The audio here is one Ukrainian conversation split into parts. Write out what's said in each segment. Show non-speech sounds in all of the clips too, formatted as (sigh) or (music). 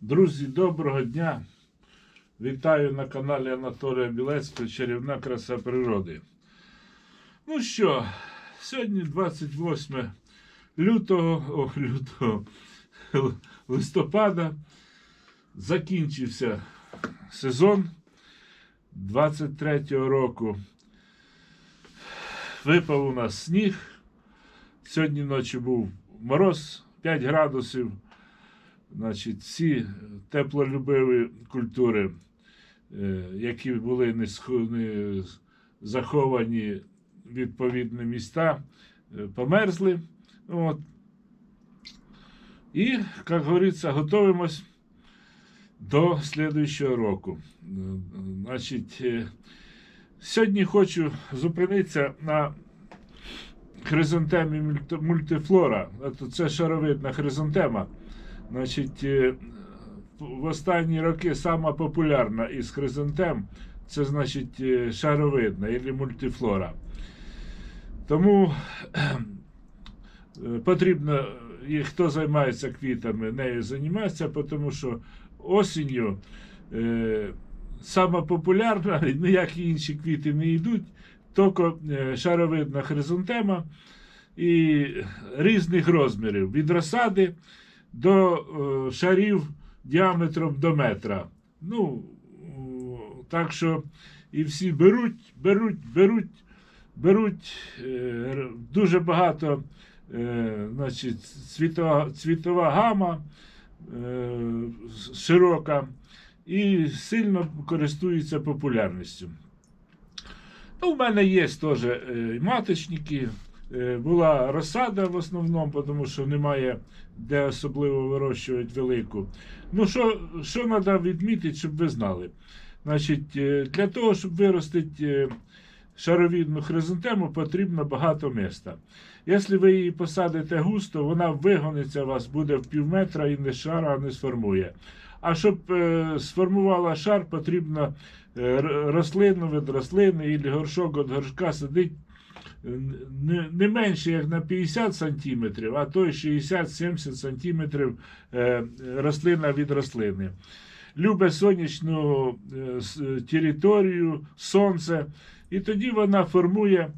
Друзі, доброго дня! Вітаю на каналі Анатолія Білецького Чарівна краса природи. Ну що, сьогодні 28 лютого, о, лютого листопада. Закінчився сезон 23-го року. Випав у нас сніг. Сьогодні ночі був мороз 5 градусів. Значить, всі теплолюбиві культури, е, які були не, заховані відповідні міста, е, померзли. От. І, як говориться, готуємось до слідуючого року. Значить, е, сьогодні хочу зупинитися на хризантемі мультифлора. Це шаровидна хризантема. Значить, е, в останні роки сама популярна із хризантем це значить е, шаровидна або мультифлора. Тому е, потрібно, і хто займається квітами, нею займатися, тому що осінню сама популярна, (laughs) ніякі інші квіти не йдуть, тільки шаровидна хризантема і різних розмірів від розсади до е, шарів діаметром до метра. Ну, так що і всі беруть, беруть, беруть, беруть е, дуже багато е, значить, цвітова, цвітова гама широка і сильно користується популярністю. Ну, у мене є теж маточники. Е, Була розсада в основному, тому що немає де особливо вирощувати велику. Ну, що, що треба відмітити, щоб ви знали? Значить, е, для того, щоб виростити е, шаровідну хризантему, потрібно багато міста. Якщо ви її посадите густо, вона вигониться у вас буде в пів метра і не шара не сформує. А щоб сформувала шар, потрібно рослину від рослини і горшок від горшка садить е, не, менше як на 50 сантиметрів, а то й 60-70 сантиметрів е, рослина від рослини. Любить сонячну е, територію, сонце, і тоді вона формує.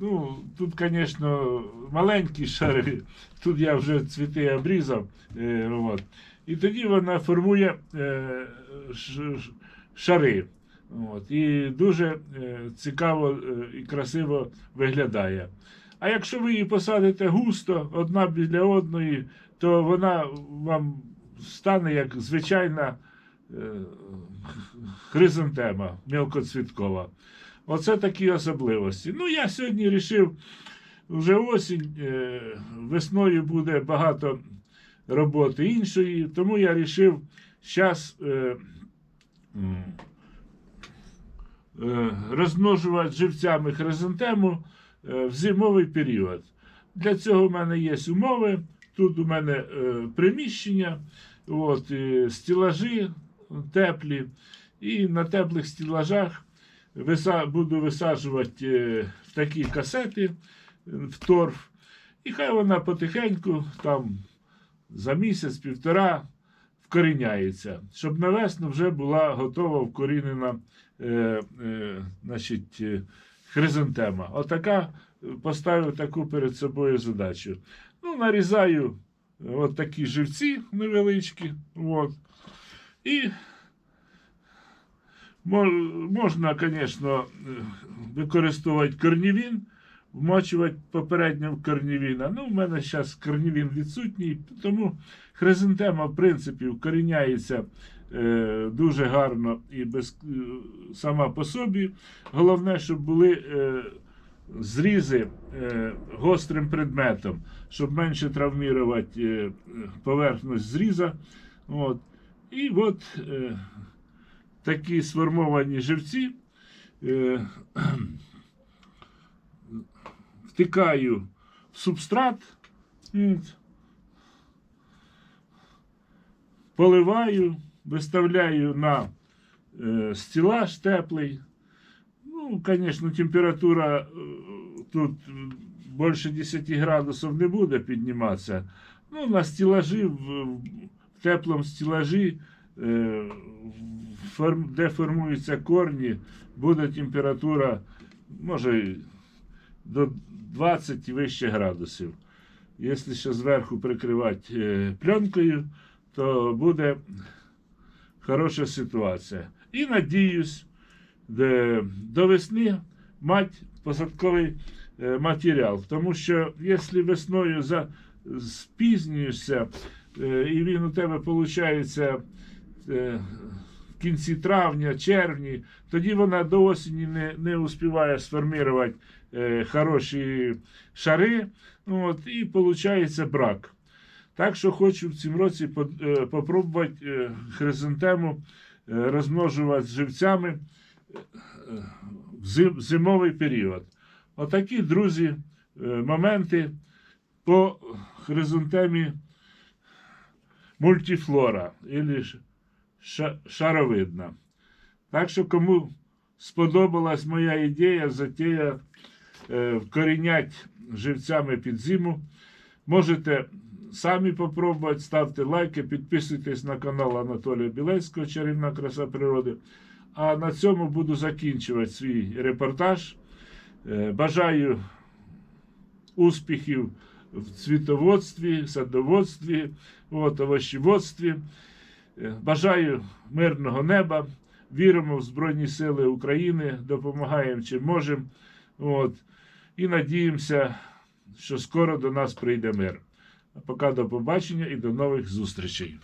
Ну, тут, звісно, маленькі шари, тут я вже цвіти обрізав. Е, от. І тоді вона формує е, ш- шари. От, і дуже е, цікаво е, і красиво виглядає. А якщо ви її посадите густо, одна біля одної, то вона вам стане як звичайна е, хризантема мілкоцвіткова. Оце такі особливості. Ну, я сьогодні вирішив, вже осінь, весною буде багато роботи іншої, тому я вирішив зараз розмножувати живцями хризантему е, в зимовий період. Для цього в мене є умови. Тут у мене е, приміщення, от, стілажі теплі, і на теплих стілажах буду висаджувати е, такі касети е, в торф. І хай вона потихеньку там за місяць-півтора вкоріняється, щоб на весну вже була готова вкорінена е, е, значить, е, хризантема. Отака е, поставив таку перед собою задачу. Ну, нарізаю е, от такі живці невеличкі. От. І можна, звісно, використовувати корнівін, вмочувати попередньо в корнівіна. Ну, в мене зараз корнівін відсутній, тому хризантема, в принципі, вкоріняється е, дуже гарно і без, е, сама по собі. Головне, щоб були е, зрізи е, гострим предметом, щоб менше травмувати е, поверхність зріза. От. І от е, такі сформовані живці. Е, втикаю в субстрат, поливаю, виставляю на е, стілаж теплий. Ну, звісно, температура е, тут більше 10 градусів не буде підніматися. Ну, на стілажі в, теплому стілажі, е, де формуються корні, буде температура, може, до 20 і вище градусів. Якщо ще зверху прикривати е, пленкою, то буде хороша ситуація. І надіюсь, до весни мати посадковий е, матеріал. Тому що якщо весною за, спізнюєшся, е, і він у тебе виходить кінці травня, червні, тоді вона до осені не, не успіває сформувати е, хороші шари, ну, от, і виходить брак. Так що хочу в цьому році по- е, е, хризантему е, розмножувати живцями в зимовий період. Отакі, друзі, моменти по хризантемі мультифлора шаровидна. Так що, кому сподобалась моя ідея, затея е, вкорінять живцями під зиму, можете самі попробувати, ставте лайки, підписуйтесь на канал Анатолія Білецького Чарівна краса природи. А на цьому буду закінчувати свій репортаж. Е, Бажаю успіхів в цвітоводстві, садоводстві, от, овощеводстві. Е, Бажаю мирного неба. Віримо в Збройні Сили України, допомагаємо чим можемо. От, і надіємося, що скоро до нас прийде мир. А поки до побачення і до нових зустрічей.